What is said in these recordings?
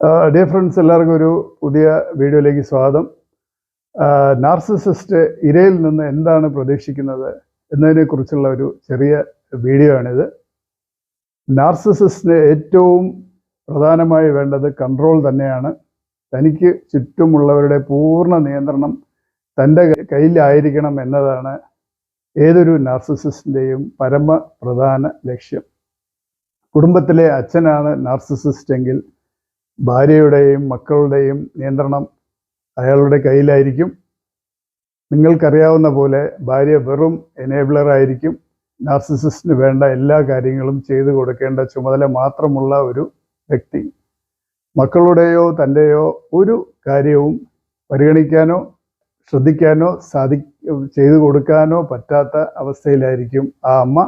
Dear friends എല്ലാവർക്കും ഒരു പുതിയ വീഡിയോയിലേക്ക് സ്വാഗതം. നാർസിസിസ്റ്റ് ഇരയിൽ നിന്ന് എന്താണ് പ്രതീക്ഷിക്കുന്നത് എന്നതിനെക്കുറിച്ചുള്ള ഒരു ചെറിയ വീഡിയോ ആണിത്. നാർസിസിസ്റ്റിന് ഏറ്റവും പ്രധാനമായി വേണ്ടത് കൺട്രോൾ തന്നെയാണ്. തനിക്ക് ചുറ്റുമുള്ളവരുടെ പൂർണ നിയന്ത്രണം തന്റെ കയ്യിലായിരിക്കണം എന്നതാണ് ഏതൊരു നാർസിസിസ്റ്റിന്റെയും പരമ പ്രധാന ലക്ഷ്യം. കുടുംബത്തിലെ അച്ഛനാണ് നാർസിസിസ്റ്റ് എങ്കിൽ ഭാര്യയുടെയും മക്കളുടെയും നിയന്ത്രണം അയാളുടെ കയ്യിലായിരിക്കും. നിങ്ങൾക്കറിയാവുന്ന പോലെ ഭാര്യ വെറും എനേബിളറായിരിക്കും നാർസിസിസ്റ്റിന് വേണ്ട എല്ലാ കാര്യങ്ങളും ചെയ്തു കൊടുക്കേണ്ട ചുമതല മാത്രമുള്ള ഒരു വ്യക്തി. മക്കളുടെയോ തന്റെയോ ഒരു കാര്യവും പരിഗണിക്കാനോ ശ്രദ്ധിക്കാനോ സാധി ചെയ്തു കൊടുക്കാനോ പറ്റാത്ത അവസ്ഥയിലായിരിക്കും ആ അമ്മ.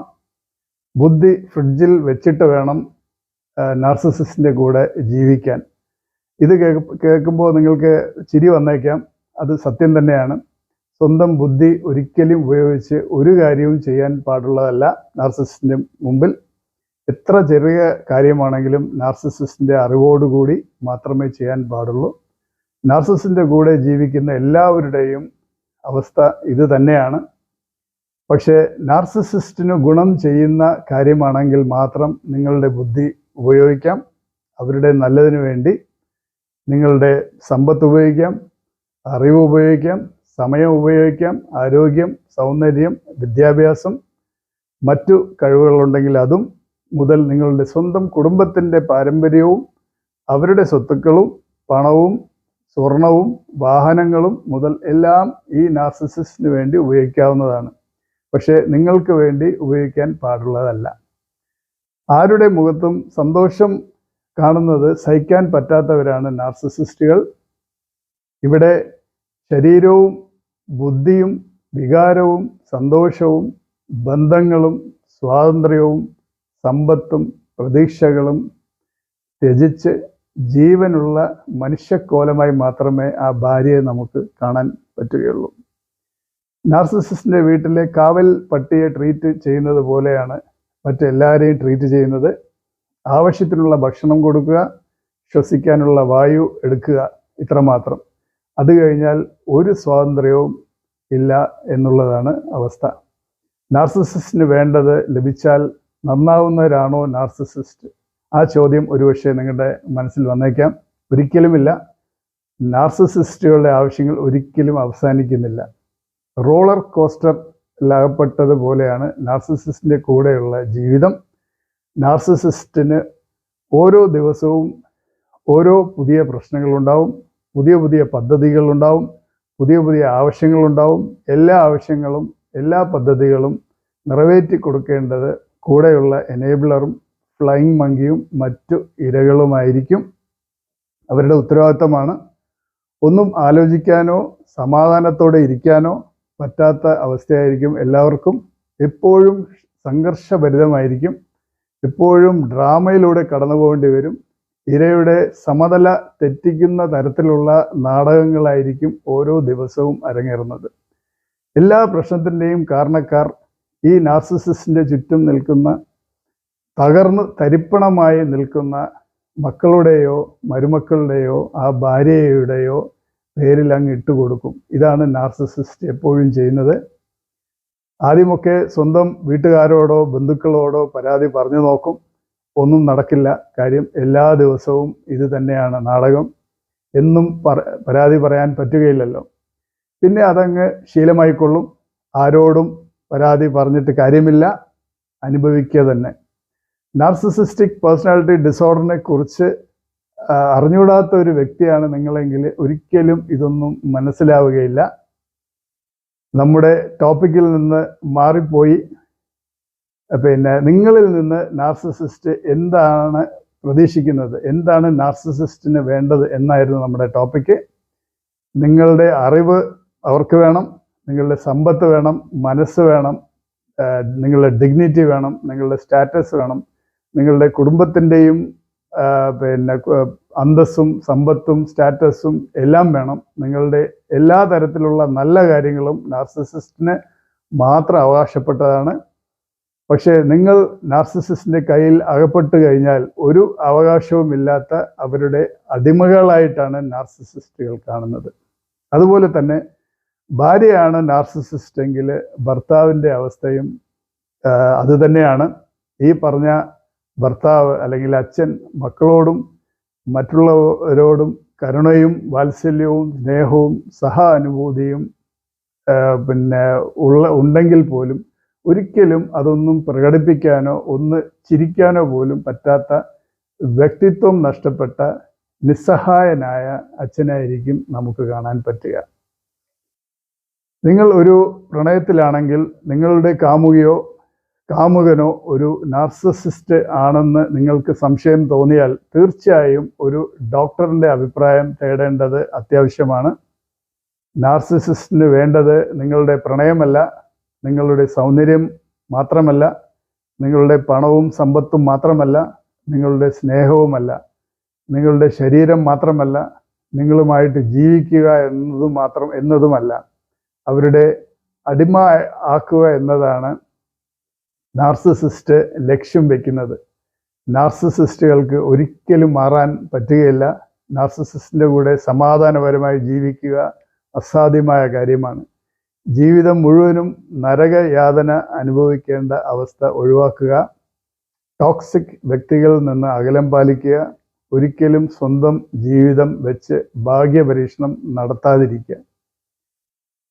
ബുദ്ധി ഫ്രിഡ്ജിൽ വെച്ചിട്ട് വേണം നാർസിസിസ്റ്റിന്റെ കൂടെ ജീവിക്കാൻ. ഇത് കേൾക്കുമ്പോൾ നിങ്ങൾക്ക് ചിരി വന്നേക്കാം. അത് സത്യം തന്നെയാണ്. സ്വന്തം ബുദ്ധി ഒരിക്കലും ഉപയോഗിച്ച് ഒരു കാര്യവും ചെയ്യാൻ പാടുള്ളതല്ല നാർസിസിസ്റ്റിന്റെ മുമ്പിൽ. എത്ര ചെറിയ കാര്യമാണെങ്കിലും നാർസിസിസ്റ്റിന്റെ അറിവോടുകൂടി മാത്രമേ ചെയ്യാൻ പാടുള്ളൂ. നാർസിസിന്റെ കൂടെ ജീവിക്കുന്ന എല്ലാവരുടെയും അവസ്ഥ ഇത് തന്നെയാണ്. പക്ഷേ നാർസിസിസ്റ്റിന് ഗുണം ചെയ്യുന്ന കാര്യമാണെങ്കിൽ മാത്രം നിങ്ങളുടെ ബുദ്ധി ഉപയോഗിക്കാം. അവരുടെ നല്ലതിന് വേണ്ടി നിങ്ങളുടെ സമ്പത്ത് ഉപയോഗിക്കാം അറിവ് ഉപയോഗിക്കാം സമയം ഉപയോഗിക്കാം ആരോഗ്യം സൗന്ദര്യം വിദ്യാഭ്യാസം മറ്റു കഴിവുകളുണ്ടെങ്കിൽ അതും മുതൽ നിങ്ങളുടെ സ്വന്തം കുടുംബത്തിന്റെ പാരമ്പര്യവും അവരുടെ സ്വത്തുക്കളും പണവും സ്വർണവും വാഹനങ്ങളും മുതൽ എല്ലാം ഈ നാർസിസിസ്റ്റിന് വേണ്ടി ഉപയോഗിക്കാവുന്നതാണ്. പക്ഷേ നിങ്ങൾക്ക് വേണ്ടി ഉപയോഗിക്കാൻ പാടുള്ളതല്ല. ആരുടെ മുഖത്തും സന്തോഷം കാണുന്നത് സഹിക്കാൻ പറ്റാത്തവരാണ് നാർസിസിസ്റ്റുകൾ. ഇവിടെ ശരീരവും ബുദ്ധിയും വികാരവും സന്തോഷവും ബന്ധങ്ങളും സ്വാതന്ത്ര്യവും സമ്പത്തും പ്രതീക്ഷകളും ത്യജിച്ച് ജീവനുള്ള മനുഷ്യക്കോലമായി മാത്രമേ ആ ഭാര്യയെ നമുക്ക് കാണാൻ പറ്റുകയുള്ളൂ. നാർസിസിസ്റ്റിന്റെ വീട്ടിലെ കാവൽ പട്ടിയെ ട്രീറ്റ് ചെയ്യുന്നത് പോലെയാണ് മറ്റെല്ലാവരെയും ട്രീറ്റ് ചെയ്യുന്നത് ആവശ്യത്തിനുള്ള ഭക്ഷണം കൊടുക്കുക ശ്വസിക്കാനുള്ള വായു എടുക്കുക ഇത്രമാത്രം അത് കഴിഞ്ഞാൽ ഒരു സ്വാതന്ത്ര്യവും ഇല്ല എന്നുള്ളതാണ് അവസ്ഥ. നാർസിസിസ്റ്റിന് വേണ്ടത് ലഭിച്ചാൽ നന്നാവുന്നവരാണോ നാർസിസിസ്റ്റ്? ആ ചോദ്യം ഒരുപക്ഷെ നിങ്ങളുടെ മനസ്സിൽ വന്നേക്കാം. ഒരിക്കലുമില്ല. നാർസിസിസ്റ്റുകളുടെ ആവശ്യങ്ങൾ ഒരിക്കലും അവസാനിക്കുന്നില്ല. റോളർ കോസ്റ്ററിലകപ്പെട്ടതുപോലെയാണ് നാർസിസിസ്റ്റിന്റെ കൂടെയുള്ള ജീവിതം. നാർസിസിസ്റ്റിന് ഓരോ ദിവസവും ഓരോ പുതിയ പ്രശ്നങ്ങളുണ്ടാവും പുതിയ പുതിയ പദ്ധതികളുണ്ടാവും പുതിയ പുതിയ ആവശ്യങ്ങളുണ്ടാവും. എല്ലാ ആവശ്യങ്ങളും എല്ലാ പദ്ധതികളും നിറവേറ്റി കൊടുക്കേണ്ടത് കൂടെയുള്ള എനേബിളറും ഫ്ലൈങ് മങ്കിയും മറ്റു ഇരകളുമായിരിക്കും. അവരുടെ ഉത്തരവാദിത്തമാണ് ഒന്നും ആലോചിക്കാനോ സമാധാനത്തോടെ ഇരിക്കാനോ പറ്റാത്ത അവസ്ഥയായിരിക്കും എല്ലാവർക്കും. എപ്പോഴും സംഘർഷഭരിതമായിരിക്കും. എപ്പോഴും ഡ്രാമയിലൂടെ കടന്നു പോകേണ്ടി വരും. ഇരയുടെ സമതല തെറ്റിക്കുന്ന തരത്തിലുള്ള നാടകങ്ങളായിരിക്കും ഓരോ ദിവസവും അരങ്ങേറുന്നത്. എല്ലാ പ്രശ്നത്തിന്റെയും കാരണക്കാർ ഈ നാർസിസിസ്റ്റിന്റെ ചുറ്റും നിൽക്കുന്ന തകർന്ന് തരിപ്പണമായി നിൽക്കുന്ന മക്കളുടെയോ മരുമക്കളുടെയോ ആ ഭാര്യയുടെയോ പേരിൽ അങ്ങ് ഇട്ട് കൊടുക്കും. ഇതാണ് നാർസിസിസ്റ്റ് എപ്പോഴും ചെയ്യുന്നത്. ആദ്യമൊക്കെ സ്വന്തം വീട്ടുകാരോടോ ബന്ധുക്കളോടോ പരാതി പറഞ്ഞു നോക്കും. ഒന്നും നടക്കില്ല. കാര്യം എല്ലാ ദിവസവും ഇത് തന്നെയാണ് നാടകം. എന്നും പരാതി പറയാൻ പറ്റുകയില്ലല്ലോ. പിന്നെ അതങ്ങ് ശീലമായിക്കൊള്ളും. ആരോടും പരാതി പറഞ്ഞിട്ട് കാര്യമില്ല. അനുഭവിക്കുക തന്നെ. നാർസിസിസ്റ്റിക് പേഴ്സണാലിറ്റി ഡിസോർഡറിനെ കുറിച്ച് അറിഞ്ഞുകൂടാത്ത ഒരു വ്യക്തിയാണ് നിങ്ങളെങ്കിൽ ഒരിക്കലും ഇതൊന്നും മനസ്സിലാവുകയില്ല. നമ്മുടെ ടോപ്പിക്കിൽ നിന്ന് മാറിപ്പോയി. പിന്നെ നിങ്ങളിൽ നിന്ന് നാർസിസിസ്റ്റ് എന്താണ് പ്രതീക്ഷിക്കുന്നത്? എന്താണ് നാർസിസിസ്റ്റിന് വേണ്ടത് എന്നായിരുന്നു നമ്മുടെ ടോപ്പിക്ക് നിങ്ങളുടെ അറിവ് അവർക്ക് വേണം നിങ്ങളുടെ സമ്പത്ത് വേണം മനസ്സ് വേണം നിങ്ങളുടെ ഡിഗ്നിറ്റി വേണം നിങ്ങളുടെ സ്റ്റാറ്റസ് വേണം നിങ്ങളുടെ കുടുംബത്തിന്റെയും പിന്നെ അന്തസ്സും സമ്പത്തും സ്റ്റാറ്റസും എല്ലാം വേണം. നിങ്ങളുടെ എല്ലാ തരത്തിലുള്ള നല്ല കാര്യങ്ങളും നാർസിസിസ്റ്റിന് മാത്രം അവകാശപ്പെട്ടതാണ്. പക്ഷേ നിങ്ങൾ നാർസിസിസ്റ്റിന്റെ കയ്യിൽ അകപ്പെട്ട് കഴിഞ്ഞാൽ ഒരു അവകാശവുമില്ലാത്ത അവരുടെ അടിമകളായിട്ടാണ് നാർസിസിസ്റ്റുകൾ കാണുന്നത്. അതുപോലെ തന്നെ ഭാര്യയാണ് നാർസിസിസ്റ്റ് എങ്കിൽ ഭർത്താവിന്റെ അവസ്ഥയും അതുതന്നെയാണ് അത് ഈ പറഞ്ഞ ഭർത്താവ് അല്ലെങ്കിൽ അച്ഛൻ മക്കളോടും മറ്റുള്ളവരോടും കരുണയും വാത്സല്യവും സ്നേഹവും സഹാനുഭൂതിയും പിന്നെ ഉള്ള ഉണ്ടെങ്കിൽ പോലും ഒരിക്കലും അതൊന്നും പ്രകടിപ്പിക്കാനോ ഒന്ന് ചിരിക്കാനോ പോലും പറ്റാത്ത വ്യക്തിത്വം നഷ്ടപ്പെട്ട നിസ്സഹായനായ അച്ഛനായിരിക്കും നമുക്ക് കാണാൻ പറ്റുക. നിങ്ങൾ ഒരു പ്രണയത്തിലാണെങ്കിൽ നിങ്ങളുടെ കാമുകിയോ കാമുകനോ ഒരു നാർസസിസ്റ്റ് ആണെന്ന് നിങ്ങൾക്ക് സംശയം തോന്നിയാൽ തീർച്ചയായും ഒരു ഡോക്ടറിന്റെ അഭിപ്രായം തേടേണ്ടത് അത്യാവശ്യമാണ്. നാർസിസിസ്റ്റിന് വേണ്ടത് നിങ്ങളുടെ പ്രണയമല്ല നിങ്ങളുടെ സൗന്ദര്യം മാത്രമല്ല നിങ്ങളുടെ പണവും സമ്പത്തും മാത്രമല്ല നിങ്ങളുടെ സ്നേഹവുമല്ല നിങ്ങളുടെ ശരീരം മാത്രമല്ല നിങ്ങളുമായിട്ട് ജീവിക്കുക എന്നതും മാത്രം എന്നതുമല്ല. അവരുടെ അടിമ ആക്കുക എന്നതാണ് നാർസിസിസ്റ്റ് ലക്ഷ്യം വയ്ക്കുന്നത് നാർസിസിസ്റ്റുകൾക്ക് ഒരിക്കലും മാറാൻ പറ്റുകയില്ല. നാർസിസിസ്റ്റിന്റെ കൂടെ സമാധാനപരമായി ജീവിക്കുക അസാധ്യമായ കാര്യമാണ്. ജീവിതം മുഴുവനും നരകയാതന അനുഭവിക്കേണ്ട അവസ്ഥ ഒഴിവാക്കുക. ടോക്സിക് വ്യക്തികളിൽ നിന്ന് അകലം പാലിക്കുക. ഒരിക്കലും സ്വന്തം ജീവിതം വെച്ച് ഭാഗ്യപരീക്ഷണം നടത്താതിരിക്കുക.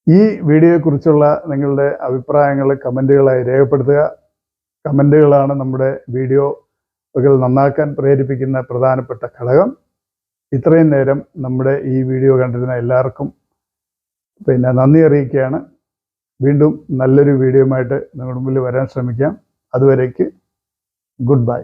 ഈ വീഡിയോയെക്കുറിച്ചുള്ള നിങ്ങളുടെ അഭിപ്രായങ്ങൾ കമന്റുകളായി രേഖപ്പെടുത്തുക. കമന്റുകളാണ് നമ്മുടെ വീഡിയോകൾ നന്നാക്കാൻ പ്രേരിപ്പിക്കുന്ന പ്രധാനപ്പെട്ട ഘടകം. ഇത്രയും നേരം നമ്മുടെ ഈ വീഡിയോ കണ്ടിരുന്ന എല്ലാവർക്കും പിന്നെ നന്ദി അറിയിക്കുകയാണ്. വീണ്ടും നല്ലൊരു വീഡിയോയുമായിട്ട് നിങ്ങളുടെ മുമ്പിൽ വരാൻ ശ്രമിക്കാം. അതുവരേക്ക് ഗുഡ് ബൈ.